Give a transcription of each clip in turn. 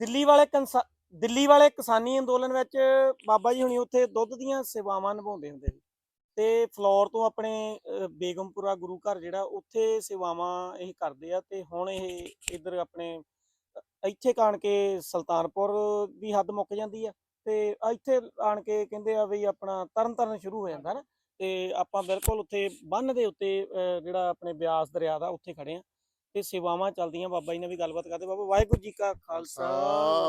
ਦਿੱਲੀ ਵਾਲੇ ਕੰਸਾ- ਦਿੱਲੀ ਵਾਲੇ ਕਿਸਾਨੀ ਅੰਦੋਲਨ ਵਿੱਚ ਬਾਬਾ ਜੀ ਹੁਣੀ ਉੱਥੇ ਦੁੱਧ ਦੀਆਂ ਸੇਵਾਵਾਂ ਨਿਭਾਉਂਦੇ ਹੁੰਦੇ ਸੀ। ਤੇ ਫਲੋਰ ਤੋਂ ਆਪਣੇ ਬੇਗਮਪੁਰਾ ਗੁਰੂ ਘਰ ਜਿਹੜਾ ਉੱਥੇ ਸੇਵਾਵਾਂ ਇਹ ਕਰਦੇ ਆ ਤੇ ਹੁਣ ਇਹ ਇਧਰ ਆਪਣੇ ਅ, ਇੱਥੇ ਕਾਣ ਕੇ ਸੁਲਤਾਨਪੁਰ ਦੀ ਹੱਦ ਮੁੱਕ ਜਾਂਦੀ ਆ ਤੇ ਇੱਥੇ ਆਣ ਕੇ ਕਹਿੰਦੇ ਆ ਵੀ ਆਪਣਾ ਤਰਨ ਤਾਰਨ ਸ਼ੁਰੂ ਹੋ ਜਾਂਦਾ ਨਾ। ਤੇ ਆਪਾਂ ਬਿਲਕੁਲ ਉੱਥੇ ਬੰਨ ਦੇ ਉੱਤੇ ਜਿਹੜਾ ਆਪਣੇ ਬਿਆਸ ਦਰਿਆ ਦਾ ਉੱਥੇ ਖੜੇ ਆ। ਤੇ ਸੇਵਾਵਾਂ ਚੱਲਦੀਆਂ। ਬਾਬਾ ਜੀ ਨਾਲ ਵੀ ਗੱਲਬਾਤ ਕਰਦੇ। ਬਾਬਾ ਵਾਹਿਗੁਰੂ ਜੀ ਕਾ ਖਾਲਸਾ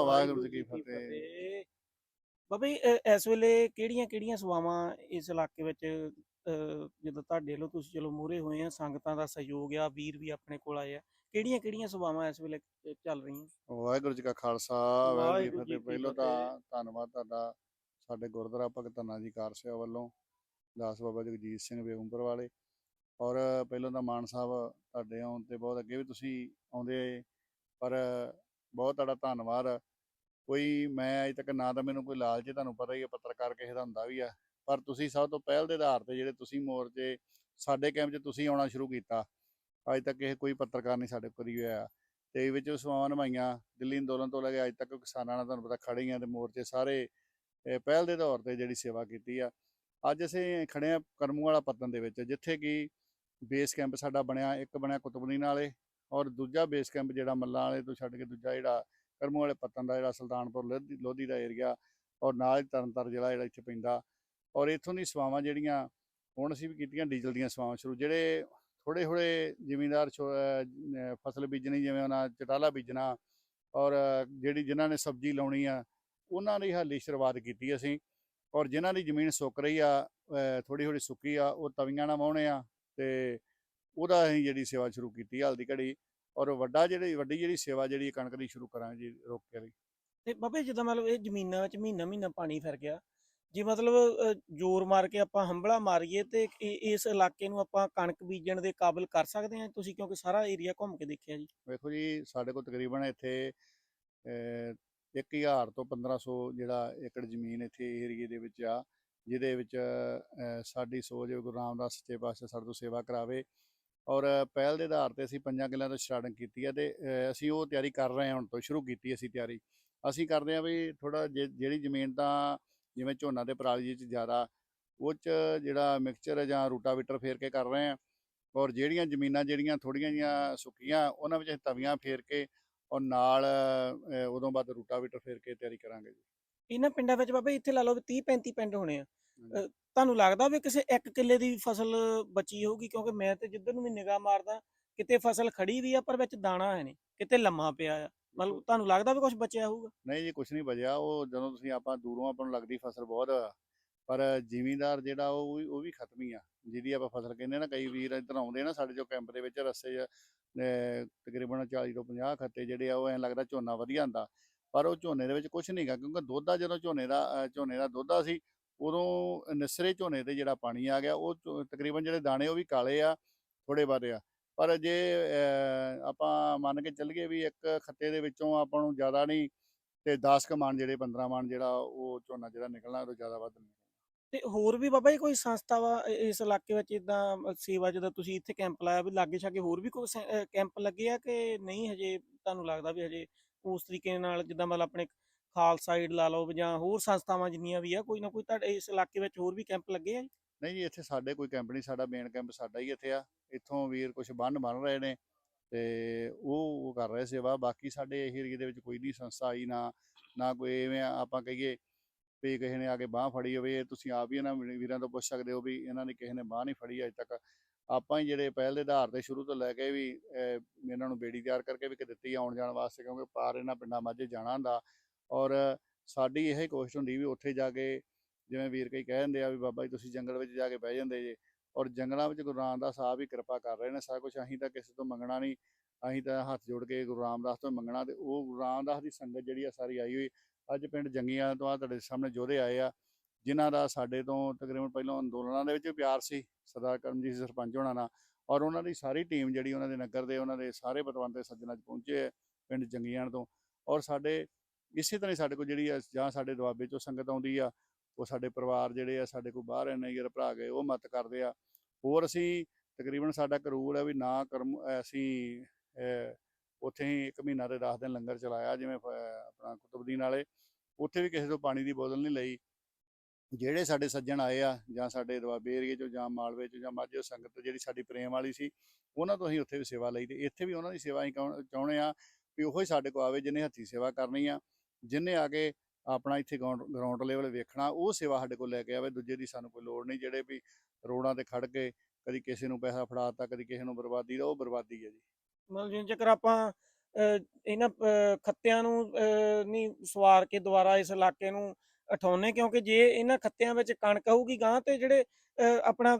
ਵਾਹਿਗੁਰੂ ਜੀ ਕੀ ਫਤਿਹ। ਬਾਬਾ ਜੀ ਇਸ ਵੇਲੇ ਕਿਹੜੀਆਂ ਕਿਹੜੀਆਂ ਸੇਵਾਵਾਂ ਇਸ ਇਲਾਕੇ ਵਿੱਚ ਜਦੋਂ ਤੁਹਾਡੇ ਵੱਲੋਂ ਤੁਸੀਂ ਚਲੋ ਮੂਹਰੇ ਹੋਏ ਆ ਸੰਗਤਾਂ ਦਾ ਸਹਿਯੋਗ ਆ ਵੀਰ ਵੀ ਆਪਣੇ ਕੋਲ ਆਏ ਆ। ਕਿਹੜੀਆਂ ਕਿਹੜੀਆਂ ਸੇਵਾਵਾਂ ਇਸ ਵੇਲੇ ਚੱਲ ਰਹੀਆਂ? ਵਾਹਿਗੁਰੂ ਜੀ ਕਾ ਖਾਲਸਾ ਵਾਹਿਗੁਰੂ ਜੀ ਪਹਿਲੋਂ। ਤਾਂ ਧੰਨਵਾਦ ਤੁਹਾਡਾ ਸਾਡੇ ਗੁਰਦੁਆਰਾ ਭਗਤ ਧੰਨਾ ਜੀ ਕਾਰ ਸੇਵਾ ਵੱਲੋਂ। ਦਾਸ ਬਾਬਾ ਜਗਜੀਤ ਸਿੰਘ ਬੇਗਮਪੁਰ ਵਾਲੇ ਔਰ ਪਹਿਲਾਂ ਤਾਂ ਮਾਨ ਸਾਹਿਬ ਤੁਹਾਡੇ ਆਉਣ ਤੇ ਬਹੁਤ ਅੱਗੇ ਵੀ ਤੁਸੀਂ ਆਉਂਦੇ ਪਰ ਬਹੁਤ ਤੁਹਾਡਾ ਧੰਨਵਾਦ। ਕੋਈ ਮੈਂ ਅਜੇ ਤੱਕ ਨਾ ਤਾਂ ਮੈਨੂੰ ਕੋਈ ਲਾਲਚ ਤੁਹਾਨੂੰ ਪਤਾ ਹੀ ਹੈ, ਪੱਤਰਕਾਰ ਕਿਸੇ ਦਾ ਹੁੰਦਾ ਵੀ ਆ। ਪਰ ਤੁਸੀਂ ਸਭ ਤੋਂ ਪਹਿਲ ਦੇ ਆਧਾਰ ਤੇ ਜਿਹੜੇ ਤੁਸੀਂ ਮੋਰਚੇ ਸਾਡੇ ਕੈਂਪ 'ਚ ਤੁਸੀਂ ਆਉਣਾ ਸ਼ੁਰੂ ਕੀਤਾ, ਅੱਜ ਤੱਕ ਇਹ ਕੋਈ ਪੱਤਰਕਾਰ ਨਹੀਂ ਸਾਡੇ ਕੋਲ ਹੀ ਹੋਇਆ ਤੇ ਇਹ ਵਿੱਚ ਸੇਵਾਵਾਂ ਨਿਭਾਈਆਂ, ਦਿੱਲੀ ਅੰਦੋਲਨ ਤੋਂ ਲੈ ਕੇ ਅੱਜ ਤੱਕ ਕਿਸਾਨਾਂ ਨਾਲ ਤੁਹਾਨੂੰ ਪਤਾ ਖੜੇ ਹੀ ਆ ਤੇ ਮੋਰਚੇ ਸਾਰੇ ਪਹਿਲ ਦੇ ਤੌਰ ਤੇ ਜਿਹੜੀ ਸੇਵਾ ਕੀਤੀ ਆ। ਅੱਜ ਅਸੀਂ ਖੜੇ ਆ ਕਰਮੂ ਵਾਲਾ ਪੱਤਨ ਦੇ ਵਿੱਚ, ਜਿੱਥੇ ਕਿ ਬੇਸ ਕੈਂਪ ਸਾਡਾ ਬਣਿਆ, ਇੱਕ ਬਣਿਆ ਕੁਤਬਦੀਨ ਵਾਲੇ ਔਰ ਦੂਜਾ ਬੇਸ ਕੈਂਪ ਜਿਹੜਾ ਮੱਲਾਂ ਵਾਲੇ ਤੋਂ ਛੱਡ ਕੇ ਦੂਜਾ ਜਿਹੜਾ ਕਰਮੂ ਵਾਲੇ ਪੱਤਨ ਦਾ ਜਿਹੜਾ ਸੁਲਤਾਨਪੁਰ ਲੋਧੀ ਲੋਧੀ ਦਾ ਏਰੀਆ ਔਰ ਨਾਲ ਹੀ ਤਰਨਤਾਰਨ ਜ਼ਿਲ੍ਹਾ ਜਿਹੜਾ ਇੱਥੇ ਪੈਂਦਾ ਔਰ ਇੱਥੋਂ ਦੀ ਸੇਵਾਵਾਂ ਜਿਹੜੀਆਂ ਹੁਣ ਅਸੀਂ ਵੀ ਕੀਤੀਆਂ ਡੀਜ਼ਲ ਦੀਆਂ ਸੇਵਾਵਾਂ ਸ਼ੁਰੂ, ਜਿਹੜੇ ਥੋੜੇ ਥੋੜੇ ਜ਼ਿਮੀਂਦਾਰ ਫਸਲ ਬੀਜਣੀ ਜਿਵੇਂ ਉਹਨਾਂ ਚਟਾਲਾ ਬੀਜਣਾ ਔਰ ਜਿਹੜੀ ਜਿਨ੍ਹਾਂ ਨੇ ਸਬਜ਼ੀ ਲਾਉਣੀ ਆ, ਉਹਨਾਂ ਦੀ ਹਾਲੀ ਸ਼ੁਰੂਆਤ ਕੀਤੀ ਅਸੀਂ ਔਰ ਜਿਨ੍ਹਾਂ ਦੀ ਜ਼ਮੀਨ ਸੁੱਕ ਰਹੀ ਆ ਥੋੜੀ ਥੋੜੀ ਸੁੱਕੀ ਆ, ਉਹ ਤਵੀਆਂ ਨਾਲ ਵਾਹੁਣੇ ਆ ਤੇ ਉਹਦਾ ਅਸੀਂ ਜਿਹੜੀ ਸੇਵਾ ਸ਼ੁਰੂ ਕੀਤੀ ਹਾਲ ਦੀ ਘੜੀ ਔਰ ਵੱਡਾ ਜਿਹੜੀ ਵੱਡੀ ਜਿਹੜੀ ਸੇਵਾ ਜਿਹੜੀ ਕਣਕ ਦੀ ਸ਼ੁਰੂ ਕਰਾਂਗੇ ਜੀ ਰੋਕ ਕੇ ਵਾਲੀ ਤੇ ਬਾਬੇ ਜਿੱਦਾਂ ਮਤਲਬ ਇਹ ਜ਼ਮੀਨਾਂ ਵਿੱਚ ਮਹੀਨਾ ਮਹੀਨਾ ਪਾਣੀ ਫਿਰ ਗਿਆ ਜੇ ਮਤਲਬ ਜ਼ੋਰ ਮਾਰ ਕੇ ਆਪਾਂ ਹੰਬਲਾ ਮਾਰੀਏ ਤੇ ਇਸ ਇਲਾਕੇ ਨੂੰ ਆਪਾਂ ਕਣਕ ਬੀਜਣ ਦੇ ਕਾਬਿਲ ਕਰ ਸਕਦੇ ਹਾਂ? ਤੁਸੀਂ ਕਿਉਂਕਿ ਸਾਰਾ ਏਰੀਆ ਘੁੰਮ ਕੇ ਦੇਖਿਆ ਜੀ। ਵੇਖੋ ਜੀ ਸਾਡੇ ਕੋਲ ਤਕਰੀਬਨ ਇੱਥੇ 1000 ਤੋਂ 1500 ਜਿਹੜਾ ਏਕੜ ਜ਼ਮੀਨ ਇੱਥੇ ਏਰੀਏ ਦੇ ਵਿੱਚ ਆ। ਜਿਹਦੇ ਵਿੱਚ ਸਾਡੀ ਸੋਚ ਗੁਰੂ ਰਾਮਦਾਸ ਸੱਚੇ ਪਾਤਸ਼ਾਹ ਸਾਡੇ ਤੋਂ ਸੇਵਾ ਕਰਾਵੇ। ਔਰ ਪਹਿਲ ਦੇ ਆਧਾਰ ਤੇ ਅਸੀਂ ਪੰਜਾਂ ਕਿੱਲਿਆਂ ਤੋਂ ਸਟਾਰਟਿੰਗ ਕੀਤੀ ਹੈ ਤੇ ਅਸੀਂ ਉਹ ਤਿਆਰੀ ਕਰ ਰਹੇ ਹਾਂ ਹੁਣ ਤੋਂ ਸ਼ੁਰੂ ਕੀਤੀ ਅਸੀਂ ਤਿਆਰੀ। ਅਸੀਂ ਕਰਦੇ ਹਾਂ ਵੀ ਥੋੜਾ ਜਿਹੜੀ ਜ਼ਮੀਨ ਤਾਂ ਜਿਵੇਂ ਝੋਨਾ ਤੇ ਪਰਾਲੀ ਚ ਜ਼ਿਆਦਾ ਉਹ ਚ ਜਿਹੜਾ ਮਿਕਸਚਰ ਜਾਂ ਰੂਟਾਵੀਟਰ ਫੇਰ ਕੇ ਕਰ ਰਹੇ ਹਾਂ। ਔਰ ਜਿਹੜੀਆਂ ਜ਼ਮੀਨਾਂ ਜਿਹੜੀਆਂ ਥੋੜੀਆਂ ਜੀਆਂ ਸੁੱਕੀਆਂ ਉਹਨਾਂ ਵਿੱਚ ਅਸੀਂ ਤਵੀਆਂ ਫੇਰ ਕੇ ਔਰ ਨਾਲ ਅਹ, ਉਦੋਂ ਬਾਅਦ ਰੂਟਾਵੀਟਰ ਫੇਰ ਕੇ ਤਿਆਰੀ ਕਰਾਂਗੇ ਜੀ। ਇਹਨਾਂ ਪਿੰਡਾਂ ਵਿੱਚ ਬਾਬੇ ਇੱਥੇ ਲਾ ਲਓ ਵੀ 30 35 ਪਿੰਡ ਹੋਣੇ ਆ। ਤੁਹਾਨੂੰ ਲੱਗਦਾ ਵੀ ਕਿਸੇ ਇੱਕ ਕਿੱਲੇ ਦੀ ਫਸਲ ਬਚੀ ਹੋਊਗੀ? ਕਿਉਂਕਿ ਮੈਂ ਤੇ ਜਿੱਧਰ ਨੂੰ ਵੀ ਨਿਗਾਹ ਮਾਰਦਾ ਕਿਤੇ ਫਸਲ ਖੜੀ ਵੀ ਆ ਪਰ ਵਿੱਚ ਦਾਣਾ ਹੈ ਨਹੀਂ ਕਿਤੇ ਲੰਮਾ ਪਿਆ ਆ। ਮਤਲਬ ਤੁਹਾਨੂੰ ਲੱਗਦਾ ਵੀ ਕੁਝ ਬਚਿਆ ਹੋਊਗਾ? ਨਹੀਂ ਜੀ ਕੁਛ ਨਹੀਂ ਬਚਿਆ। ਉਹ ਜਦੋਂ ਤੁਸੀਂ ਆਪਾਂ ਦੂਰੋਂ ਆਪਾਂ ਨੂੰ ਲੱਗਦੀ ਫਸਲ ਬਹੁਤ ਆ, ਪਰ ਜ਼ਿਮੀਂਦਾਰ ਜਿਹੜਾ ਉਹ ਵੀ ਉਹ ਵੀ ਖਤਮ ਹੀ ਆ। ਜਿਹਦੀ ਆਪਾਂ ਫਸਲ ਕਹਿੰਦੇ ਨਾ ਕਈ ਵੀਰ ਇੱਧਰ ਆਉਂਦੇ ਨਾ ਸਾਡੇ ਜੋ ਕੈਂਪ ਦੇ ਵਿੱਚ ਰਸਤੇ 'ਚ ਅਹ, ਤਕਰੀਬਨ 40 ਤੋਂ 50 ਖੱਤੇ ਜਿਹੜੇ ਆ ਉਹ ਐਂ ਲੱਗਦਾ ਝੋਨਾ ਵਧੀਆ ਹੁੰਦਾ। ਪਰ ਉਹ ਝੋਨੇ ਦੇ ਵਿੱਚ ਕੁਝ ਨਹੀਂਗਾ ਕਿਉਂਕਿ ਦੁੱਧ ਜਦੋਂ ਝੋਨੇ ਦਾ ਝੋਨੇ ਦਾ ਦੁੱਧ ਸੀ, ਉਦੋਂ ਨਿਸਰੇ ਝੋਨੇ ਤੇ ਜਿਹੜਾ ਪਾਣੀ ਆ ਗਿਆ, ਉਹ ਤਕਰੀਬਨ ਜਿਹੜੇ ਦਾਣੇ ਉਹ ਵੀ ਕਾਲੇ ਆ ਥੋੜੇ ਬਾਰੇ ਆ। ਪਰ ਜੇ ਆਪਾਂ ਮੰਨ ਕੇ ਚੱਲੀਏ ਵੀ ਇੱਕ ਖੱਤੇ ਦੇ ਵਿੱਚੋਂ ਆਪਾਂ ਨੂੰ ਜ਼ਿਆਦਾ ਨਹੀਂ ਤੇ 10 ਕੁ ਮਣ ਜਿਹੜੇ 15 ਮਾਨ ਜਿਹੜਾ ਉਹ ਝੋਨਾ ਜਿਹੜਾ ਨਿਕਲਣਾ ਉਹ ਜ਼ਿਆਦਾ ਵੱਧ ਨਿਕਲਣਾ। ਤੇ ਹੋਰ ਵੀ ਬਾਬਾ ਜੀ ਕੋਈ ਸੰਸਥਾ ਵਾ ਇਸ ਇਲਾਕੇ ਵਿੱਚ ਇਦਾਂ ਸੇਵਾ ਜਦੋਂ ਤੁਸੀਂ ਇੱਥੇ ਕੈਂਪ ਲਾਇਆ, ਵੀ ਲਾਗੇ ਛਾਗੇ ਹੋਰ ਵੀ ਕੋਈ ਕੈਂਪ ਲੱਗੇ ਆ ਕਿ ਨਹੀਂ ਹਜੇ, ਤੁਹਾਨੂੰ ਲੱਗਦਾ ਵੀ ਹਜੇ ਉਸ ਤਰੀਕੇ ਨਾਲ ਜਿੱਦਾਂ ਮਤਲਬ ਆਪਣੇ ਖਾਲਸਾ ਏਡ ਲਾ ਲਓ ਜਾਂ ਹੋਰ ਸੰਸਥਾਵਾਂ ਜਿੰਨੀਆਂ ਵੀ ਆ, ਕੋਈ ਨਾ ਕੋਈ ਤੁਹਾਡੇ ਇਸ ਇਲਾਕੇ ਵਿੱਚ ਹੋਰ ਵੀ ਕੈਂਪ ਲੱਗੇ ਆ ਨਹੀਂ ਜੀ, ਇੱਥੇ ਸਾਡੇ ਕੋਈ ਕੈਂਪ ਨਹੀਂ, ਸਾਡਾ ਮੇਨ ਕੈਂਪ ਸਾਡਾ ਹੀ ਇੱਥੇ ਆ। ਇੱਥੋਂ ਵੀਰ ਕੁਝ ਬੰਨ ਬਣ ਰਹੇ ਨੇ ਤੇ ਉਹ ਕਰ ਰਹੇ ਸੇਵਾ, ਬਾਕੀ ਸਾਡੇ ਏਰੀਏ ਦੇ ਵਿੱਚ ਕੋਈ ਨਹੀਂ ਸੰਸਥਾ ਆਈ ਨਾ ਨਾ ਕੋਈ ਐਵੇਂ ਆਪਾਂ ਕਹੀਏ ਵੀ ਕਿਸੇ ਨੇ ਆ ਕੇ ਬਾਹ ਫੜੀ ਹੋਵੇ, ਤੁਸੀਂ ਆਪ ਵੀ ਇਹਨਾਂ ਵੀਰਾਂ ਤੋਂ ਪੁੱਛ ਸਕਦੇ ਹੋ ਵੀ ਇਹਨਾਂ ਨੇ ਕਿਸੇ ਨੇ ਬਾਹ ਨਹੀਂ ਫੜੀ ਅਜੇ ਤੱਕ। ਆਪਾਂ ਹੀ ਜਿਹੜੇ ਪਹਿਲ ਦੇ ਆਧਾਰ ਤੇ ਸ਼ੁਰੂ ਤੋਂ ਲੈ ਕੇ ਵੀ ਇਹਨਾਂ ਨੂੰ ਬੇੜੀ ਤਿਆਰ ਕਰਕੇ ਵੀ ਕਿ ਦਿੱਤੀ ਆਉਣ ਜਾਣ ਵਾਸਤੇ, ਕਿਉਂਕਿ ਪਾਰ ਇਹਨਾਂ ਪਿੰਡਾਂ ਮਾਝੇ ਜਾਣਾ ਹੁੰਦਾ। ਔਰ ਸਾਡੀ ਇਹ ਕੋਸ਼ਿਸ਼ ਹੁੰਦੀ ਵੀ ਉੱਥੇ ਜਾ ਕੇ ਜਿਵੇਂ ਵੀਰ ਕਈ ਕਹਿ ਦਿੰਦੇ ਆ ਵੀ ਬਾਬਾ ਜੀ ਤੁਸੀਂ ਜੰਗਲ ਵਿੱਚ ਜਾ ਕੇ ਬਹਿ ਜਾਂਦੇ ਜੇ, ਔਰ ਜੰਗਲਾਂ ਵਿੱਚ ਗੁਰੂ ਰਾਮਦਾਸ ਸਾਹਿਬ ਹੀ ਕਿਰਪਾ ਕਰ ਰਹੇ ਨੇ ਸਾਰਾ ਕੁਝ ਅਸੀਂ ਤਾਂ ਕਿਸੇ ਤੋਂ ਮੰਗਣਾ ਨਹੀਂ। ਅਸੀਂ ਤਾਂ ਹੱਥ ਜੋੜ ਕੇ ਗੁਰੂ ਰਾਮਦਾਸ ਤੋਂ ਮੰਗਣਾ ਤੇ ਉਹ ਗੁਰੂ ਰਾਮਦਾਸ ਦੀ ਸੰਗਤ ਜਿਹੜੀ ਆ ਸਾਰੀ ਆਈ ਹੋਈ। ਅੱਜ ਪਿੰਡ ਜੰਗੀਆਂ ਤੋਂ ਆ ਤੁਹਾਡੇ ਸਾਹਮਣੇ ਯੋਧੇ ਆਏ ਆ। ਜਿਨ੍ਹਾਂ ਦਾ ਸਾਡੇ ਤੋਂ ਤਕਰੀਬਨ ਪਹਿਲਾਂ ਅੰਦੋਲਨਾਂ ਦੇ ਵਿੱਚ ਪਿਆਰ ਸੀ, ਸਰਦਾਰ ਕਰਮਜੀਤ ਸਰਪੰਚ ਹੋਣਾ ਨਾਲ ਔਰ ਉਹਨਾਂ ਦੀ ਸਾਰੀ ਟੀਮ ਜਿਹੜੀ ਉਹਨਾਂ ਦੇ ਨਗਰ ਦੇ, ਉਹਨਾਂ ਦੇ ਸਾਰੇ ਪਤਵੰਤੇ ਸੱਜਣ ਅੱਜ ਪਹੁੰਚੇ ਆ ਪਿੰਡ ਜੰਗੀਆਂ ਤੋਂ ਔਰ ਸਾਡੇ ਇਸੇ ਤਰ੍ਹਾਂ ਹੀ ਸਾਡੇ ਕੋਲ ਜਿਹੜੀ ਆ ਜਾਂ ਸਾਡੇ ਦੁਆਬੇ ਚੋਂ ਸੰਗਤ ਆਉਂਦੀ ਆ, ਉਹ ਸਾਡੇ ਪਰਿਵਾਰ ਜਿਹੜੇ ਆ, ਸਾਡੇ ਕੋਲ ਬਾਹਰ ਨੇ ਯਾਰ ਭਰਾ ਗਏ, ਉਹ ਮਤ ਕਰਦੇ ਆ। ਹੋਰ ਅਸੀਂ ਤਕਰੀਬਨ ਸਾਡਾ ਕਰੂਲ ਹੈ ਵੀ ਨਾ ਕਰਮ, ਅਸੀਂ ਉੱਥੇ ਹੀ ਇੱਕ ਮਹੀਨਾ ਤੇ 10 ਦਿਨ ਲੰਗਰ ਚਲਾਇਆ, ਜਿਵੇਂ ਆਪਣਾ ਕੁਤਬਦੀਨ ਵਾਲੇ, ਉੱਥੇ ਵੀ ਕਿਸੇ ਤੋਂ ਪਾਣੀ ਦੀ ਬੋਤਲ ਨਹੀਂ ਲਈ। ਜਿਹੜੇ ਸਾਡੇ ਸੱਜਣ ਆਏ ਆ ਜਾਂ ਸਾਡੇ ਦੁਆਬੇ ਏਰੀਏ ਚੋਂ ਜਾਂ ਮਾਲਵੇ ਚੋਂ ਜਾਂ ਮਾਝੇ ਸੰਗਤ ਜਿਹੜੀ ਸਾਡੀ ਪ੍ਰੇਮ ਵਾਲੀ ਸੀ ਉਹਨਾਂ ਤੋਂ ਅਸੀਂ ਉੱਥੇ ਵੀ ਸੇਵਾ ਲਈ ਤੇ ਇੱਥੇ ਵੀ ਉਹਨਾਂ ਦੀ ਸੇਵਾ ਅਸੀਂ ਚਾਹੁੰਦੇ ਆ ਵੀ ਉਹੋ ਹੀ ਸਾਡੇ ਕੋਲ ਆਵੇ ਜਿਹਨੇ ਹੱਥੀ ਸੇਵਾ ਕਰਨੀ ਆ ਜਿਹਨੇ ਆ ਕੇ ਆਪਣਾ ਇੱਥੇ ਗਰਾਊਂਡ ਲੈਵਲ ਵੇਖਣਾ ਉਹ ਸੇਵਾ ਸਾਡੇ ਕੋਲ ਲੈ ਕੇ ਆਵੇ ਦੂਜੇ ਦੀ ਸਾਨੂੰ ਕੋਈ ਲੋੜ ਨਹੀਂ ਜਿਹੜੇ ਵੀ ਰੋਡਾਂ ਤੇ ਖੜ ਕੇ ਕਦੀ ਕਿਸੇ ਨੂੰ ਪੈਸਾ ਫੜਾਤਾ ਕਦੀ ਕਿਸੇ ਨੂੰ ਬਰਬਾਦੀ ਦਾ ਉਹ ਬਰਬਾਦੀ ਹੈ ਜੀ। ਮਤਲਬ ਜਿਵੇਂ ਜੇਕਰ ਆਪਾਂ ਅਹ, ਇਹਨਾਂ ਅਹ, ਖੱਤਿਆਂ ਨੂੰ ਅਹ, ਨਹੀਂ ਸਵਾਰ ਕੇ ਦੁਬਾਰਾ ਇਸ ਇਲਾਕੇ ਨੂੰ ਉਠਾਉਨੇ ਕਿਉਂਕਿ ਜੇ ਇਹਨਾਂ ਖੱਤਿਆਂ ਵਿੱਚ ਕਣਕ ਹੋਊਗੀ ਗਾਂ ਤੇ ਜਿਹੜੇ ਆਪਣਾ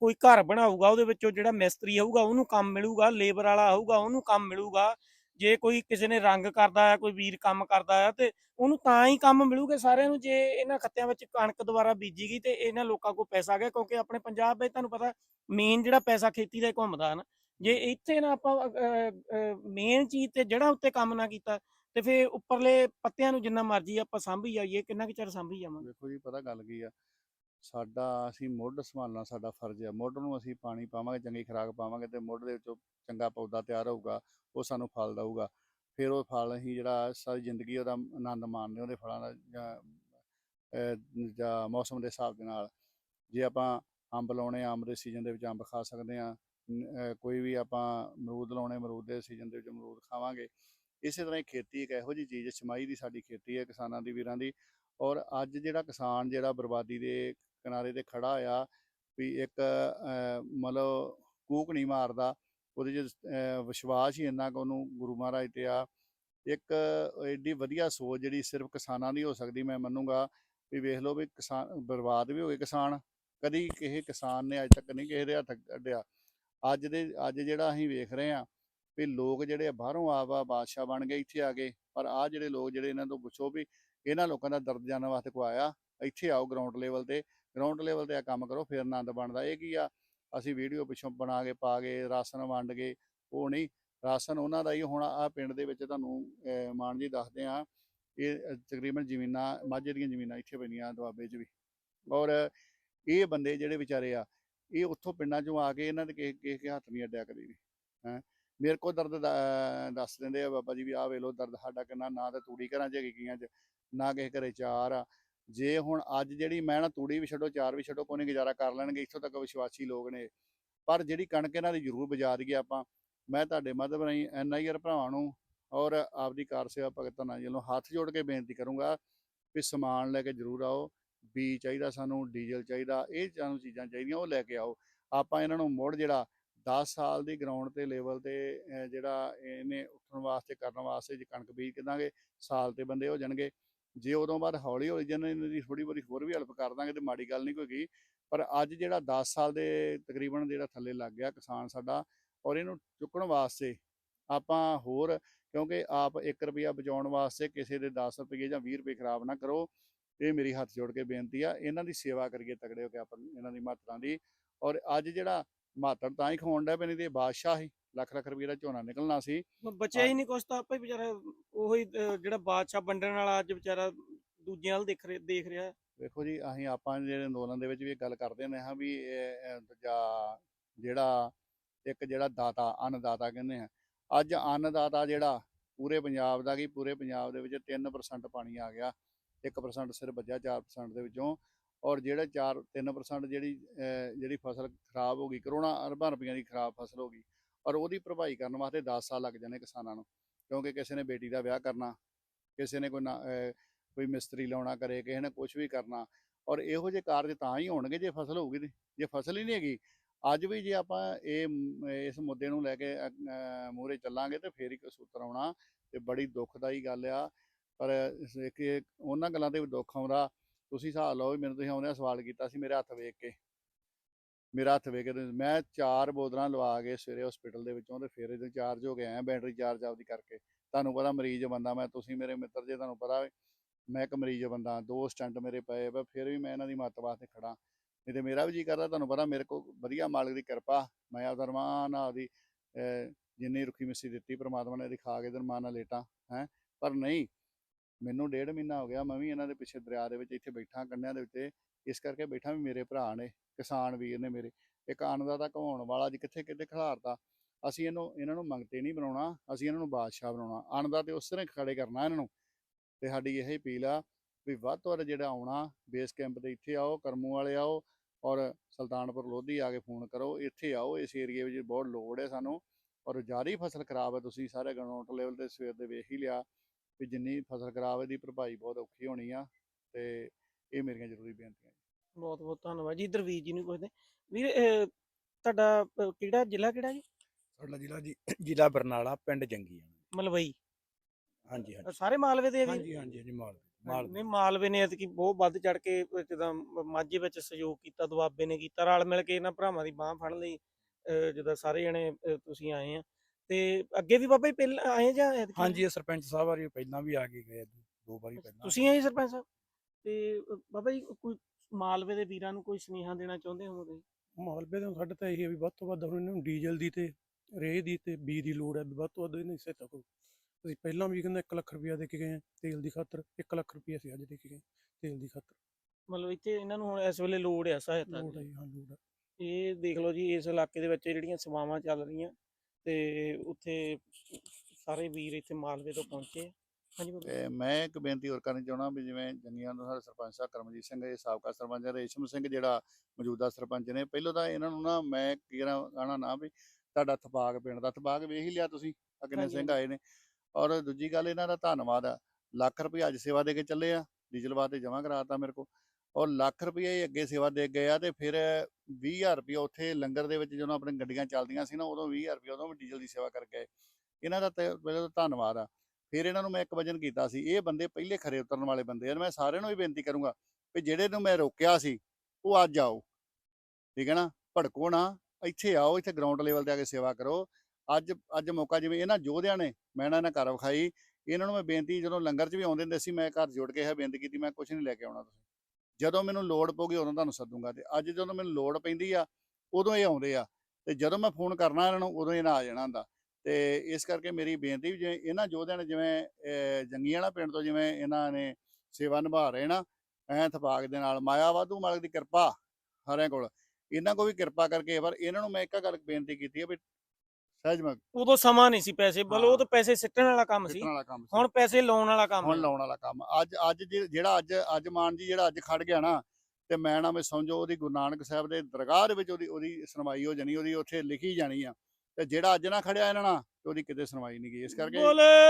ਕੋਈ ਘਰ ਬਣਾਊਗਾ, ਉਹਦੇ ਵਿੱਚੋਂ ਜਿਹੜਾ ਮਿਸਤਰੀ ਆਊਗਾ, ਉਹਨੂੰ ਕੰਮ ਮਿਲੂਗਾ, ਲੇਬਰ ਵਾਲਾ ਆਊਗਾ, ਉਹਨੂੰ ਕੰਮ ਮਿਲੂਗਾ। ਜੇ ਕੋਈ ਕਿਸੇ ਨੇ ਰੰਗ ਕਰਦਾ ਆ, ਕੋਈ ਵੀਰ ਕੰਮ ਕਰਦਾ ਆ, ਤੇ ਉਹਨੂੰ ਤਾਂ ਹੀ ਕੰਮ ਮਿਲੂਗੇ ਸਾਰਿਆਂ ਨੂੰ, ਜੇ ਇਹਨਾਂ ਖੱਤਿਆਂ ਵਿੱਚ ਕਣਕ ਦੁਬਾਰਾ ਬੀਜੀ ਗਈ ਤੇ ਇਹਨਾਂ ਲੋਕਾਂ ਕੋਲ ਪੈਸਾ ਆ ਗਿਆ, ਕਿਉਂਕਿ ਆਪਣੇ ਪੰਜਾਬ ਵਿੱਚ ਤੁਹਾਨੂੰ ਪਤਾ ਮੇਨ ਜਿਹੜਾ ਪੈਸਾ ਖੇਤੀ ਦਾ ਹੀ ਘੁੰਮਦਾ ਨਾ। ਜੇ ਇੱਥੇ ਨਾ ਆਪਾਂ ਮੇਨ ਚੀਜ਼ ਤੇ ਜੜ੍ਹਾਂ ਉੱਤੇ ਕੰਮ ਨਾ ਕੀਤਾ ਤੇ ਫਿਰ ਉੱਪਰਲੇ ਪੱਤਿਆਂ ਨੂੰ ਜਿੰਨਾ ਮਰਜ਼ੀ ਆਪਾਂ ਸਾਂਭੀ ਜਾਈਏ ਕਿੰਨਾ ਕੁ ਚਿਰ ਸਾਂਭੀ ਜਾਵਾਂਗੇ? ਦੇਖੋ ਜੀ ਪਤਾ ਗੱਲ ਕੀ ਆ? ਸਾਡਾ ਅਸੀਂ ਮੁੱਢ ਸੰਭਾਲਣਾ ਸਾਡਾ ਫਰਜ਼ ਹੈ ਮੁੱਢ ਨੂੰ ਅਸੀਂ ਪਾਣੀ ਪਾਵਾਂਗੇ ਚੰਗੀ ਖੁਰਾਕ ਪਾਵਾਂਗੇ ਤੇ ਮੁੱਢ ਦੇ ਵਿੱਚੋਂ ਚੰਗਾ ਪੌਦਾ ਤਿਆਰ ਹੋਊਗਾ ਉਹ ਸਾਨੂੰ ਫਲ ਦਊਗਾ। ਫਿਰ ਉਹ ਫਲ ਅਸੀਂ ਜਿਹੜਾ ਸਾਰੀ ਜ਼ਿੰਦਗੀ ਉਹਦਾ ਆਨੰਦ ਮਾਣਦੇ ਉਹਦੇ ਫਲਾਂ ਦਾ ਜਾਂ ਜਾਂ ਮੌਸਮ ਦੇ ਹਿਸਾਬ ਦੇ ਨਾਲ। ਜੇ ਆਪਾਂ ਅੰਬ ਲਾਉਣੇ ਆ, ਅੰਬ ਦੇ ਸੀਜ਼ਨ ਦੇ ਵਿੱਚ ਅੰਬ ਖਾ ਸਕਦੇ ਆ ਕੋਈ ਵੀ ਆਪਾਂ ਅਮਰੂਦ ਲਾਉਣੇ ਅਮਰੂਦ ਦੇ ਸੀਜ਼ਨ ਦੇ ਵਿੱਚ ਅਮਰੂਦ ਖਾਵਾਂਗੇ ਇਸੇ ਤਰ੍ਹਾਂ ਹੀ ਖੇਤੀ ਇੱਕ ਇਹੋ ਜਿਹੀ ਚੀਜ਼ ਹੈ, ਛਮਾਈ ਦੀ ਸਾਡੀ ਖੇਤੀ ਹੈ ਕਿਸਾਨਾਂ ਦੀ, ਵੀਰਾਂ ਦੀ ਔਰ ਅੱਜ ਜਿਹੜਾ ਕਿਸਾਨ ਜਿਹੜਾ ਬਰਬਾਦੀ ਦੇ ਕਿਨਾਰੇ ਤੇ ਖੜਾ ਆ ਵੀ ਇੱਕ ਮਤਲਬ ਕੂਕ ਨਹੀਂ ਮਾਰਦਾ, ਉਹਦੇ 'ਚ ਵਿਸ਼ਵਾਸ ਹੀ ਇੰਨਾ ਕੁ ਉਹਨੂੰ ਗੁਰੂ ਮਹਾਰਾਜ ਤੇ ਆ, ਇੱਕ ਐਡੀ ਵਧੀਆ ਸੋਚ ਜਿਹੜੀ ਸਿਰਫ ਕਿਸਾਨਾਂ ਦੀ ਹੋ ਸਕਦੀ, ਮੈਂ ਮੰਨੂਗਾ ਵੀ ਵੇਖ ਲਓ ਵੀ ਕਿਸਾਨ, ਬਰਬਾਦ ਵੀ ਹੋ ਗਏ ਕਿਸਾਨ, ਕਦੀ ਕਿਸੇ ਕਿਸਾਨ ਨੇ ਅੱਜ ਤੱਕ ਨਹੀਂ ਕਿਸੇ ਦੇ ਹੱਥ ਕੱਢਿਆ ਅੱਜ ਦੇ, ਅੱਜ ਜਿਹੜਾ ਅਸੀਂ ਵੇਖ ਰਹੇ ਆ ਵੀ ਲੋਕ ਜਿਹੜੇ ਬਾਹਰੋਂ ਆ ਵਾ ਬਾਦਸ਼ਾਹ ਬਣ ਗਏ ਇੱਥੇ ਆ ਗਏ ਪਰ ਆ ਜਿਹੜੇ ਲੋਕ ਜਿਹੜੇ ਇਹਨਾਂ ਤੋਂ ਪੁੱਛੋ ਵੀ ਇਹਨਾਂ ਲੋਕਾਂ ਦਾ ਦਰਦ ਜਾਣਨ ਵਾਸਤੇ ਕੋ ਆਇਆ ਇੱਥੇ ਆਓ ਗਰਾਊਂਡ ਲੈਵਲ ਤੇ। ਗਰਾਊਂਡ ਲੈਵਲ ਤੇ ਆ ਕੰਮ ਕਰੋ ਫਿਰ ਆਨੰਦ ਬਣਦਾ। ਇਹ ਕੀ ਆ? ਅਸੀਂ ਵੀਡੀਓ ਪਿੱਛੋਂ ਬਣਾ ਕੇ ਪਾ ਕੇ ਰਾਸ਼ਨ ਵੰਡ ਗਏ ਉਹ ਨਹੀਂ। ਰਾਸ਼ਨ ਉਹਨਾਂ ਦਾ ਹੀ ਹੁਣ ਆ ਪਿੰਡ ਦੇ ਵਿੱਚ ਤੁਹਾਨੂੰ ਅਹ, ਮਾਨ ਜੀ ਦੱਸਦੇ ਆ ਇਹ ਤਕਰੀਬਨ ਜ਼ਮੀਨਾਂ ਮਾਝੇ ਦੀਆਂ ਜ਼ਮੀਨਾਂ ਇੱਥੇ ਪੈਂਦੀਆਂ ਦੁਆਬੇ 'ਚ ਵੀ। ਔਰ ਇਹ ਬੰਦੇ ਜਿਹੜੇ ਵਿਚਾਰੇ ਆ ਇਹ ਉੱਥੋਂ ਪਿੰਡਾਂ 'ਚੋਂ ਆ ਕੇ ਇਹਨਾਂ ਦੇ ਕਿਸੇ ਕਿਸੇ ਹੱਥ ਨਹੀਂ ਅੱਡਿਆ ਕਦੇ ਵੀ ਹੈ। ਮੇਰੇ ਕੋਲ ਦਰਦ ਦਾ- ਦੱਸ ਦਿੰਦੇ ਆ ਬਾਬਾ ਜੀ ਵੀ ਆਹ ਵੇ ਲੋ ਦਰਦ ਸਾਡਾ ਕਿੰਨਾ, ਨਾ ਤਾਂ ਤੂੜੀ ਘਰਾਂ 'ਚ ਹੈਗੀਆਂ 'ਚ, ਨਾ ਕਿਸੇ ਘਰੇ ਚਾਰ ਆ। ਜੇ ਹੁਣ ਅੱਜ ਜਿਹੜੀ ਮੈਂ ਨਾ ਤੂੜੀ ਵੀ ਛੱਡੋ, ਚਾਰ ਵੀ ਛੱਡੋ, ਕੋਈ ਨਹੀਂ ਗੁਜ਼ਾਰਾ ਕਰ ਲੈਣਗੇ, ਇੱਥੋਂ ਤੱਕ ਵਿਸ਼ਵਾਸੀ ਲੋਕ ਨੇ। ਪਰ ਜਿਹੜੀ ਕਣਕ ਇਹਨਾਂ ਦੀ ਜ਼ਰੂਰ ਬਜਾ ਦਈਏ ਆਪਾਂ, ਮੈਂ ਤੁਹਾਡੇ ਮਾਧਿਅਮ ਰਾਹੀਂ ਐਨ ਆਈ ਆਰ ਭਰਾਵਾਂ ਨੂੰ ਔਰ ਆਪਦੀ ਕਾਰ ਸੇਵਾ ਭਗਤਾਂ ਨਾਲ ਵੱਲੋਂ ਹੱਥ ਜੋੜ ਕੇ ਬੇਨਤੀ ਕਰੂੰਗਾ ਵੀ ਸਮਾਨ ਲੈ ਕੇ ਜ਼ਰੂਰ ਆਓ ਬੀ ਚਾਹੀਦਾ ਸਾਨੂੰ, ਡੀਜ਼ਲ ਚਾਹੀਦਾ, ਇਹ ਸਾਨੂੰ ਚੀਜ਼ਾਂ ਚਾਹੀਦੀਆਂ, ਉਹ ਲੈ ਕੇ ਆਓ। ਆਪਾਂ ਇਹਨਾਂ ਨੂੰ ਮੁੜ ਜਿਹੜਾ 10 ਸਾਲ ਦੀ ਗਰਾਊਂਡ ਤੇ ਲੈਵਲ ਤੇ ਜਿਹੜਾ ਇਹਨੇ ਉੱਠਣ ਵਾਸਤੇ, ਕਰਨ ਵਾਸਤੇ ਜੇ ਕਣਕ ਬੀਜ ਕਿਦਾਂਗੇ ਸਾਲ ਤੇ ਬੰਦੇ ਹੋ ਜਾਣਗੇ। ਜੇ ਉਦੋਂ ਬਾਅਦ ਹੌਲੀ ਹੌਲੀ ਜਨ ਇਹਨਾਂ ਦੀ ਥੋੜੀ ਬਹੁਤੀ ਹੋਰ ਵੀ ਹੈਲਪ ਕਰ ਦਾਂਗੇ ਤੇ ਮਾੜੀ ਗੱਲ ਨਹੀਂ ਕੋਈ ਗੀ ਪਰ ਅੱਜ ਜਿਹੜਾ 10 ਸਾਲ ਦੇ ਤਕਰੀਬਨ ਜਿਹੜਾ ਥੱਲੇ ਲੱਗ ਗਿਆ ਕਿਸਾਨ ਸਾਡਾ ਔਰ ਇਹਨੂੰ ਚੁੱਕਣ ਵਾਸਤੇ ਆਪਾਂ ਹੋਰ, ਕਿਉਂਕਿ ਆਪ 1 ਰੁਪਿਆ ਬਚਾਉਣ ਵਾਸਤੇ ਕਿਸੇ ਦੇ 10 ਰੁਪਏ ਜਾਂ 20 ਰੁਪਏ ਖਰਾਬ ਨਾ ਕਰੋ, ਇਹ ਮੇਰੀ ਹੱਥ ਜੋੜ ਕੇ ਬੇਨਤੀ ਆ, ਇਹਨਾਂ ਦੀ ਸੇਵਾ ਕਰੀਏ ਤਗੜੇ ਹੋ ਕੇ ਆਪਾਂ, ਇਹਨਾਂ ਦੀ ਮਾਤਰਾ ਦੀ। ਔਰ ਅੱਜ ਜਿਹੜਾ ਮਾਤਰ ਤਾਂ ਹੀ ਖਵਾਉਣ ਡਿਆ ਪੈਣੀ ਤੇ ਬਾਦਸ਼ਾਹ ਹੀ ਲੱਖ ਲੱਖ ਰੁਪਏ ਦਾ ਝੋਨਾ ਨਿਕਲਣਾ ਸੀ। ਬਚਿਆ ਹੀ ਨਹੀਂ ਕੁਛ ਤਾਂ ਆਪੇ ਵਿਚਾਰਾ ਉਹੀ ਅਹ, ਜਿਹੜਾ ਬਾਦਸ਼ਾਹ ਵੰਡਣ ਵਾਲਾ ਅੱਜ ਵਿਚਾਰਾ ਦੂਜਿਆਂ ਵੱਲ ਦੇਖ ਰਿਹਾ ਦੇਖ ਰਿਹਾ। ਵੇਖੋ ਜੀ ਅਸੀਂ ਆਪਾਂ ਜਿਹੜੇ ਅੰਦੋਲਨ ਦੇ ਵਿੱਚ ਵੀ ਇਹ ਗੱਲ ਕਰਦੇ ਨੇ ਹਾਂ ਵੀ ਇਹ ਇਹ ਦੂਜਾ ਜਿਹੜਾ ਇੱਕ ਜਿਹੜਾ ਦਾਤਾ ਅੰਨਦਾਤਾ ਕਹਿੰਦੇ ਆ ਅੱਜ ਅੰਨਦਾਤਾ ਜਿਹੜਾ ਪੂਰੇ ਪੰਜਾਬ ਦਾ ਕੀ ਪੂਰੇ ਪੰਜਾਬ ਦੇ ਵਿੱਚ 3% ਪਾਣੀ ਆ ਗਿਆ। 1% ਸਿਰ ਬਚਿਆ 4% ਦੇ ਵਿੱਚੋਂ ਔਰ ਜਿਹੜੇ 4 3% ਜਿਹੜੀ ਜਿਹੜੀ ਫਸਲ ਖਰਾਬ ਹੋ ਗਈ, ਕਰੋੜਾਂ ਅਰਬਾਂ ਰੁਪਈਆਂ ਦੀ ਖਰਾਬ ਫਸਲ ਹੋ ਗਈ, ਔਰ ਉਹਦੀ ਭਰਪਾਈ ਕਰਨ ਵਾਸਤੇ 10 ਸਾਲ ਲੱਗ ਜਾਂਦੇ ਕਿਸਾਨਾਂ ਨੂੰ, ਕਿਉਂਕਿ ਕਿਸੇ ਨੇ ਬੇਟੀ ਦਾ ਵਿਆਹ ਕਰਨਾ, ਕਿਸੇ ਨੇ ਕੋਈ ਨਾ- ਕੋਈ ਮਿਸਤਰੀ ਲਾਉਣਾ ਕਰੇ, ਕਿਸੇ ਨੇ ਕੁਝ ਵੀ ਕਰਨਾ, ਔਰ ਇਹੋ ਜਿਹੇ ਕਾਰਜ ਤਾਂ ਹੀ ਹੋਣਗੇ ਜੇ ਫਸਲ ਹੋਊਗੀ ਤੇ, ਜੇ ਫਸਲ ਹੀ ਨਹੀਂ ਹੈਗੀ, ਅੱਜ ਵੀ ਜੇ ਆਪਾਂ ਇਹ, ਇਸ ਮੁੱਦੇ ਨੂੰ ਲੈ ਕੇ ਮੂਹਰੇ ਚੱਲਾਂਗੇ ਤੇ ਫੇਰ ਹੀ ਕੋਈ ਆਉਣਾ, ਤੇ ਬੜੀ ਦੁੱਖਦਾਈ ਗੱਲ ਆ, ਪਰ ਇੱਕ ਉਹਨਾਂ ਗੱਲਾਂ ਤੇ ਵੀ ਦੁੱਖ ਆਉਂਦਾ ਤੁਸੀਂ ਹਿਸਾਬ ਲਓ ਵੀ ਮੈਨੂੰ ਤੁਸੀਂ ਆਉਂਦੇ ਸਵਾਲ ਕੀਤਾ ਸੀ ਮੇਰੇ ਹੱਥ ਵੇਖ ਕੇ। ਮੇਰਾ ਹੱਥ ਵੇਖ ਕੇ ਮੈਂ ਚਾਰ ਬੋਤਲਾਂ ਲਵਾ ਕੇ ਸਵੇਰੇ ਹਸਪੀਟਲ ਦੇ ਵਿੱਚੋਂ ਤੇ ਫਿਰ ਇਹਦੇ ਚਾਰਜ ਹੋ ਕੇ ਆਇਆ ਬੈਟਰੀ ਚਾਰਜ ਆਪਦੀ ਕਰਕੇ। ਤੁਹਾਨੂੰ ਪਤਾ ਮਰੀਜ਼ ਬੰਦਾ ਮੈਂ ਤੁਸੀਂ ਮੇਰੇ ਮਿੱਤਰ ਜੇ ਤੁਹਾਨੂੰ ਪਤਾ ਮੈਂ ਇੱਕ ਮਰੀਜ਼ ਬੰਦਾ ਦੋ ਸਟੰਟ ਮੇਰੇ ਪਏ ਪਰ ਫਿਰ ਵੀ ਮੈਂ ਇਹਨਾਂ ਦੀ ਮੱਤ ਵਾਸਤੇ ਖੜਾ ਨਹੀਂ ਤੇ ਮੇਰਾ ਵੀ ਜੀ ਕਰਦਾ ਤੁਹਾਨੂੰ ਪਤਾ ਮੇਰੇ ਕੋਲ ਵਧੀਆ ਮਾਲਕ ਦੀ ਕਿਰਪਾ। ਮੈਂ ਆਪਦਾ ਰਮਾਨ ਨਾਲ ਆਪਦੀ ਅਹ, ਜਿੰਨੀ ਰੁੱਖੀ ਮਿੱਸੀ ਦਿੱਤੀ ਪ੍ਰਮਾਤਮਾ ਨੇ ਦਿਖਾ ਕੇ ਦਰਮਾਨ ਨਾਲ ਲੇਟਾਂ ਹੈ। ਪਰ ਨਹੀਂ ਮੈਨੂੰ ਡੇਢ ਮਹੀਨਾ ਹੋ ਗਿਆ, ਮੈਂ ਵੀ ਇਹਨਾਂ ਦੇ ਪਿੱਛੇ ਦਰਿਆ ਦੇ ਵਿੱਚ ਇੱਥੇ ਬੈਠਾ, ਕੰਨਿਆਂ ਦੇ ਉੱਤੇ। ਇਸ ਕਰਕੇ ਬੈਠਾ ਵੀ ਮੇਰੇ ਭਰਾ ਨੇ, ਕਿਸਾਨ ਵੀਰ ਨੇ ਮੇਰੇ। ਇੱਕ ਅੰਨਦਾਤਾ ਕਮਾਉਣ ਵਾਲਾ ਜੀ ਕਿੱਥੇ ਕਿੱਥੇ ਖਿਲਾਰਤਾ। ਅਸੀਂ ਇਹਨੂੰ, ਇਹਨਾਂ ਨੂੰ ਮੰਗਤੇ ਨਹੀਂ ਬਣਾਉਣਾ, ਅਸੀਂ ਇਹਨਾਂ ਨੂੰ ਬਾਦਸ਼ਾਹ ਬਣਾਉਣਾ। ਆਨੰਦਾ ਤੇ ਉਸ ਤਰ੍ਹਾਂ ਖੜੇ ਕਰਨਾ ਇਹਨਾਂ ਨੂੰ। ਤੇ ਸਾਡੀ ਇਹ ਅਪੀਲ ਆ ਵੀ ਵੱਧ ਤੋਂ ਵੱਧ ਜਿਹੜਾ ਆਉਣਾ, ਬੇਸ ਕੈਂਪ ਤੇ ਇੱਥੇ ਆਓ, ਕਰਮੂ ਵਾਲੇ ਆਓ ਔਰ ਸੁਲਤਾਨਪੁਰ ਲੋਧੀ ਆ ਕੇ ਫੋਨ ਕਰੋ, ਇੱਥੇ ਆਓ। ਇਸ ਏਰੀਏ ਵਿੱਚ ਬਹੁਤ ਲੋੜ ਹੈ ਸਾਨੂੰ ਔਰ ਜਾਰੀ ਫਸਲ ਖਰਾਬ ਹੈ, ਤੁਸੀਂ ਸਾਰੇ ਗਰਾਊਂਡ ਲੈਵਲ ਤੇ ਸਵੇਰ ਦੇ ਵੇਖ ਹੀ ਲਿਆ। ਵੀ ਜਿੰਨੀ ਫਸਲ ਖਰਾਬ ਹੈ ਦੀ ਭਰਪਾਈ ਬਹੁਤ ਔਖੀ ਹੋਣੀ ਆ ਤੇ ਇਹ ਮੇਰੀਆਂ ਜ਼ਰੂਰੀ ਬੇਨਤੀਆਂ ਬਹੁਤ ਬਹੁਤ ਧੰਨਵਾਦ ਜੀ ਇਧਰ ਵੀਰ ਜੀ ਨੂੰ ਪੁੱਛਦੇ ਵੀਰ ਤੁਹਾਡਾ ਕਿਹੜਾ ਜ਼ਿਲ੍ਹਾ ਕਿਹੜਾ ਜੀ? ਸਾਡਾ ਜ਼ਿਲ੍ਹਾ ਜੀ ਜ਼ਿਲ੍ਹਾ ਬਰਨਾਲਾ ਪਿੰਡ ਜੰਗੀ ਆ ਮਲਵਈ। ਹਾਂਜੀ ਹਾਂਜੀ। ਸਾਰੇ ਮਾਲਵੇ ਦੇ ਆ ਵੀਰ? ਹਾਂਜੀ ਹਾਂਜੀ ਹਾਂਜੀ ਮਾਲ ਮਾਲ ਨਹੀਂ ਮਾਲਵੇ ਨੇ ਐਤਕੀ ਬਹੁਤ ਵੱਧ ਚੜ ਕੇ ਜਿੱਦਾਂ ਮਾਝੇ ਵਿੱਚ ਸਹਿਯੋਗ ਕੀਤਾ ਦੁਆਬੇ ਨੇ ਕੀਤਾ ਰਲ ਮਿਲ ਕੇ ਇਹਨਾਂ ਭਰਾਵਾਂ ਦੀ ਬਾਹ ਫੜ ਲਈ ਜਿੱਦਾਂ ਸਾਰੇ ਜਣੇ ਤੁਸੀਂ ਆਏ ਆ। ਤੇ ਅੱਗੇ ਵੀ ਬਾਬਾ ਜੀ ਪਹਿਲਾਂ ਆਏ ਜਾਂ ਐਤਕੀ? ਹਾਂਜੀ ਇਹ ਸਰਪੰਚ ਸਾਹਿਬ ਵਾਰੀ ਪਹਿਲਾਂ ਵੀ ਆ ਕੇ ਗਏ ਦੋ ਦੋ ਵਾਰੀ ਪਹਿਲਾਂ ਤੁਸੀਂ ਆਏ ਸਰਪੰਚ ਸਾਹਿਬ? ਤੇ ਬਾਬਾ ਜੀ ਕੋਈ ਮਾਲਵੇ ਦੇ ਵੀਰਾਂ ਨੂੰ ਕੋਈ ਸੁਨੇਹਾ ਦੇਣਾ ਚਾਹੁੰਦੇ ਹੋ ਤੁਸੀਂ ਮਾਲਵੇ ਦੇ ਸਾਡੇ ਤਾਂ ਇਹ ਹੈ ਵੀ ਵੱਧ ਤੋਂ ਵੱਧ ਹੁਣ ਇਹਨਾਂ ਨੂੰ ਡੀਜ਼ਲ ਦੀ ਤੇ ਰੇਹ ਦੀ ਤੇ ਬੀਜ ਦੀ ਲੋੜ ਹੈ ਵੀ ਵੱਧ ਤੋਂ ਵੱਧ ਇਹਨਾਂ ਦੀ ਸਹਾਇਤਾ ਕਰੋ ਅਸੀਂ ਪਹਿਲਾਂ ਵੀ ਕਹਿੰਦਾ 1 ਲੱਖ ਰੁਪਇਆ ਦੇ ਕੇ ਗਏ ਹਾਂ ਤੇਲ ਦੀ ਖਾਤਰ 1 ਲੱਖ ਰੁਪਇਆ ਅਸੀਂ ਅੱਜ ਦੇ ਕੇ ਗਏ ਤੇਲ ਦੀ ਖਾਤਰ। ਮਤਲਬ ਇੱਥੇ ਇਹਨਾਂ ਨੂੰ ਹੁਣ ਇਸ ਵੇਲੇ ਲੋੜ ਆ ਸਹਾਇਤਾ ਲੋੜ ਦੀ। ਹੈ ਜੀ, ਹਾਂ ਲੋੜ ਹੈ ਇਹ ਦੇਖ ਲਓ ਜੀ ਇਸ ਇਲਾਕੇ ਦੇ ਵਿੱਚ ਜਿਹੜੀਆਂ ਸੇਵਾਵਾਂ ਚੱਲ ਰਹੀਆਂ ਤੇ ਉੱਥੇ ਸਾਰੇ ਵੀਰ ਇੱਥੇ ਮਾਲਵੇ ਤੋਂ ਪਹੁੰਚੇ ਆ। ਹਾਂਜੀ ਬਾਬਾ ਜੀ। ਤੇ ਮੈਂ ਇੱਕ ਬੇਨਤੀ ਹੋਰ ਕਰਨੀ ਚਾਹੁੰਦਾ ਵੀ ਜਿਵੇਂ ਜੰਗੀਆਂ ਦਾ ਸਾਡੇ ਸਰਪੰਚ ਸਾਹਿਬ ਕਰਮਜੀਤ ਸਿੰਘ ਇਹ ਸਾਬਕਾ ਸਰਪੰਚ ਹੈ ਰੇਸ਼ਮ ਸਿੰਘ ਜਿਹੜਾ ਮੌਜੂਦਾ ਸਰਪੰਚ ਨੇ ਪਹਿਲਾਂ ਤਾਂ ਇਹਨਾਂ ਨੂੰ ਨਾ ਮੈਂ ਕੀ ਕਹਣਾ ਨਾ ਵੀ ਤੁਹਾਡਾ ਥਪਾਕ ਪਿੰਡ ਦਾ ਥਪਾਕ ਵੇਖ ਹੀ ਲਿਆ ਤੁਸੀਂ ਆ ਕਿੰਨੇ ਹਾਂਜੀ, ਸਿੰਘ। ਆਏ ਨੇ ਔਰ ਦੂਜੀ ਗੱਲ ਇਹਨਾਂ ਦਾ ਧੰਨਵਾਦ ਆ ਲੱਖ ਰੁਪਏ ਅੱਜ ਸੇਵਾ ਦੇ ਕੇ ਚੱਲੇ ਆ ਡੀਜ਼ਲ ਵਾਸਤੇ ਜਮ੍ਹਾਂ ਕਰਾਤਾ ਮੇਰੇ ਕੋਲ ਔਰ ਲੱਖ ਰੁਪਏ ਹੀ ਅੱਗੇ ਸੇਵਾ ਦੇ ਕੇ ਗਏ ਆ ਤੇ ਫਿਰ 20000 ਰੁਪਏ ਉੱਥੇ ਲੰਗਰ ਦੇ ਵਿੱਚ ਜਦੋਂ ਆਪਣੇ ਗੱਡੀਆਂ ਚੱਲਦੀਆਂ ਸੀ ਨਾ, ਉਦੋਂ 20000 ਰੁਪਏ ਉਦੋਂ ਵੀ ਡੀਜ਼ਲ ਦੀ ਸੇਵਾ ਕਰਕੇ ਗਏ ਇਹਨਾਂ ਦਾ ਪਹਿਲਾਂ ਤਾਂ ਧੰਨਵਾਦ ਆ। ਫਿਰ ਇਹਨਾਂ ਨੂੰ ਮੈਂ ਇੱਕ ਵਜਨ ਕੀਤਾ ਸੀ, ਇਹ ਬੰਦੇ ਪਹਿਲੇ ਖਰੇ ਉਤਰਨ ਵਾਲੇ ਬੰਦੇ ਹਨ ਮੈਂ ਸਾਰਿਆਂ ਨੂੰ ਵੀ ਬੇਨਤੀ ਕਰੂੰਗਾ ਵੀ ਜਿਹੜੇ ਨੂੰ ਮੈਂ ਰੋਕਿਆ ਸੀ, ਉਹ ਅੱਜ ਆਓ। ਠੀਕ ਹੈ ਨਾ? ਭੜਕੋ ਨਾ, ਇੱਥੇ ਆਓ, ਇੱਥੇ ਗਰਾਊਂਡ ਲੈਵਲ ਤੇ ਆ ਕੇ ਸੇਵਾ ਕਰੋ। ਅੱਜ ਅੱਜ ਮੌਕਾ ਜਿਵੇਂ ਇਹਨਾਂ ਯੋਧਿਆਂ ਨੇ, ਮੈਂ ਇਹਨਾਂ ਨਾਲ ਕਰ ਵਿਖਾਈ। ਇਹਨਾਂ ਨੂੰ ਮੈਂ ਬੇਨਤੀ, ਜਦੋਂ ਲੰਗਰ 'ਚ ਵੀ ਆਉਂਦੇ ਹੁੰਦੇ ਸੀ, ਮੈਂ ਘਰ ਜੋੜ ਕੇ ਇਹ ਬੇਨਤੀ ਕੀਤੀ, ਮੈਂ ਕੁਝ ਨਹੀਂ ਲੈ ਕੇ ਆਉਣਾ ਤੁਸੀਂ। ਜਦੋਂ ਮੈਨੂੰ ਲੋੜ ਪਊਗੀ ਉਦੋਂ ਤੁਹਾਨੂੰ ਸੱਦੂਗਾ ਤੇ ਅੱਜ ਜਦੋਂ ਮੈਨੂੰ ਲੋੜ ਪੈਂਦੀ ਆ, ਉਦੋਂ ਇਹ ਆਉਂਦੇ ਆ ਤੇ ਜਦੋਂ ਮੈਂ ਫੋਨ ਕਰਨਾ ਇਹਨਾਂ ਨੂੰ ਉਦੋਂ ਇਹਨਾਂ ਆ ਜਾਣਾ ਹੁੰਦਾ। ਤੇ ਇਸ ਕਰਕੇ ਮੇਰੀ ਬੇਨਤੀ ਵੀ ਜਿਵੇਂ ਇਹਨਾਂ ਯੋਧਿਆਂ ਨੇ ਜਿਵੇਂ ਜੰਗੀਆਂ ਵਾਲਾ ਪਿੰਡ ਤੋਂ ਜਿਵੇਂ ਇਹਨਾਂ ਨੇ ਸੇਵਾ ਨਿਭਾ ਰਹੇ ਨਾ ਐਂ ਥਪਾਕ ਦੇ ਨਾਲ, ਮਾਇਆ ਵਾਧੂ ਮਾਲਕ ਦੀ ਕਿਰਪਾ ਸਾਰਿਆਂ ਕੋਲ। ਇਹਨਾਂ ਕੋ ਵੀ ਕਿਰਪਾ ਕਰਕੇ ਪਰ ਇਹਨਾਂ ਨੂੰ ਮੈਂ ਇੱਕ ਗੱਲ ਬੇਨਤੀ ਕੀਤੀ ਹੈ ਵੀ ਸਹਿਜਮਤ ਉਦੋਂ ਸਮਾਂ ਨਹੀਂ ਸੀ ਪੈਸੇ ਬਲ ਉਹ ਤਾਂ ਪੈਸੇ ਸਿੱਟਣ ਵਾਲਾ ਕੰਮ ਸੀ। ਸਿੱਟਣ ਵਾਲਾ ਕੰਮ ਸੀ। ਹੁਣ ਪੈਸੇ ਲਾਉਣ ਵਾਲਾ ਕੰਮ ਹੁਣ ਹੈ। ਲਾਉਣ ਵਾਲਾ ਕੰਮ। ਅੱਜ ਅੱਜ ਜੇ- ਜਿਹੜਾ ਅੱਜ ਅੱਜ ਮਾਨ ਜੀ ਜਿਹੜਾ ਅੱਜ ਖੜ ਗਿਆ ਨਾ ਤੇ ਮੈਂ ਨਾ ਮੈਂ ਸਮਝੋ ਉਹਦੀ ਗੁਰੂ ਨਾਨਕ ਸਾਹਿਬ ਦੇ ਦਰਗਾਹ ਦੇ ਵਿੱਚ ਉਹਦੀ ਉਹਦੀ ਸੁਣਵਾਈ ਹੋ ਜਾਣੀ ਉਹਦੀ ਉੱਥੇ ਲਿਖੀ ਜਾਣੀ ਆ। ਤੇ ਜਿਹੜਾ ਅੱਜ ਨਾ ਖੜਿਆ ਇਹਨਾਂ ਨਾਲ ਤੇ ਉਹਦੀ ਕਿਤੇ ਸੁਣਵਾਈ ਨਹੀਂ ਗਈ। ਇਸ ਕਰਕੇ ਬੋਲੇ।